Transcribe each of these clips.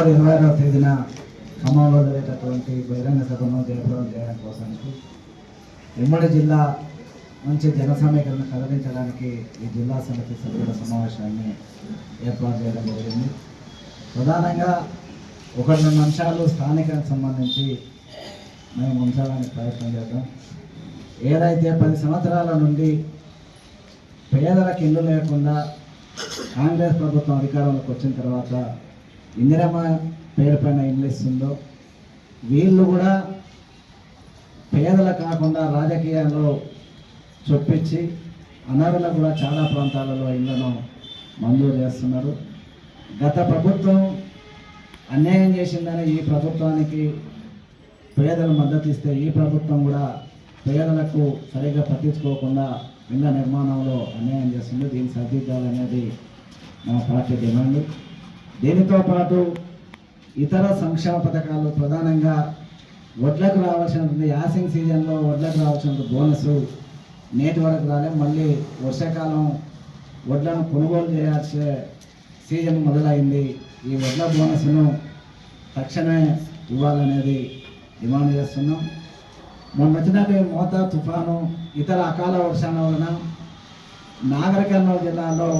ఇరవై ఆరవ తేదీన ఖమ్మంలో జరిగేటటువంటి బహిరంగ సభను జయప్రదం చేయడం కోసానికి ఉమ్మడి జిల్లా నుంచి జన సమీకరణ కదిలించడానికి ఈ జిల్లా సమితి సభ్యుల సమావేశాన్ని ఏర్పాటు చేయడం జరిగింది. ప్రధానంగా ఒకటి రెండు అంశాలు స్థానికానికి సంబంధించి మేము ఉంచడానికి ప్రయత్నం చేద్దాం. ఏదైతే పది సంవత్సరాల నుండి పేదలకు ఇల్లు లేకుండా కాంగ్రెస్ ప్రభుత్వం అధికారంలోకి వచ్చిన తర్వాత ఇందిరమ్మ పేరు పైన ఇల్లు ఉందో వీళ్ళు కూడా పేదల కాకుండా రాజకీయాల్లో చొప్పించి అనర్హులకు కూడా చాలా ప్రాంతాలలో ఇళ్ళను మంజూరు చేస్తున్నారు. గత ప్రభుత్వం అన్యాయం చేసిందని ఈ ప్రభుత్వానికి పేదలు మద్దతు ఇస్తే ఈ ప్రభుత్వం కూడా పేదలకు సరిగ్గా పట్టించుకోకుండా ఇళ్ళ నిర్మాణంలో అన్యాయం చేస్తుంది. దీన్ని సరిదిద్దాలనేది మా పార్టీ డిమాండ్. దీనితో పాటు ఇతర సంక్షేమ పథకాలు ప్రధానంగా వడ్లకు రావాల్సినటువంటి యాసింగ్ సీజన్లో వడ్లకు రావాల్సిన బోనస్ నేటి వరకు రాలే. మళ్ళీ వర్షాకాలం వడ్లను కొనుగోలు చేయాల్సే సీజన్ మొదలైంది. ఈ వడ్ల బోనస్ను తక్షణమే ఇవ్వాలనేది డిమాండ్ చేస్తున్నాం. మొన్న వచ్చినట్టు మోత తుఫాను ఇతర అకాల వర్షాల వలన నాగర్ జిల్లాలో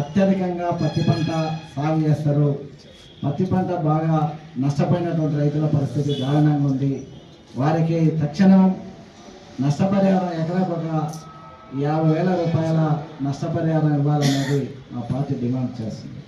అత్యధికంగా పత్తి పంట సాగు చేస్తారు. పత్తి పంట బాగా నష్టపోయినటువంటి రైతుల పరిస్థితి దారుణంగా ఉంది. వారికి తక్షణం నష్టపరిహారం ఎకరాకు ఒక యాభై వేల రూపాయల నష్టపరిహారం ఇవ్వాలనేది మా పార్టీ డిమాండ్ చేస్తుంది.